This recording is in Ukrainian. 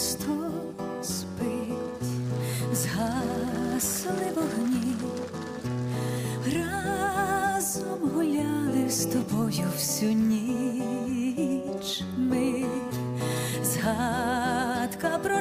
місто спить, згасли вогні, разом гуляли з тобою всю ніч ми, згадка про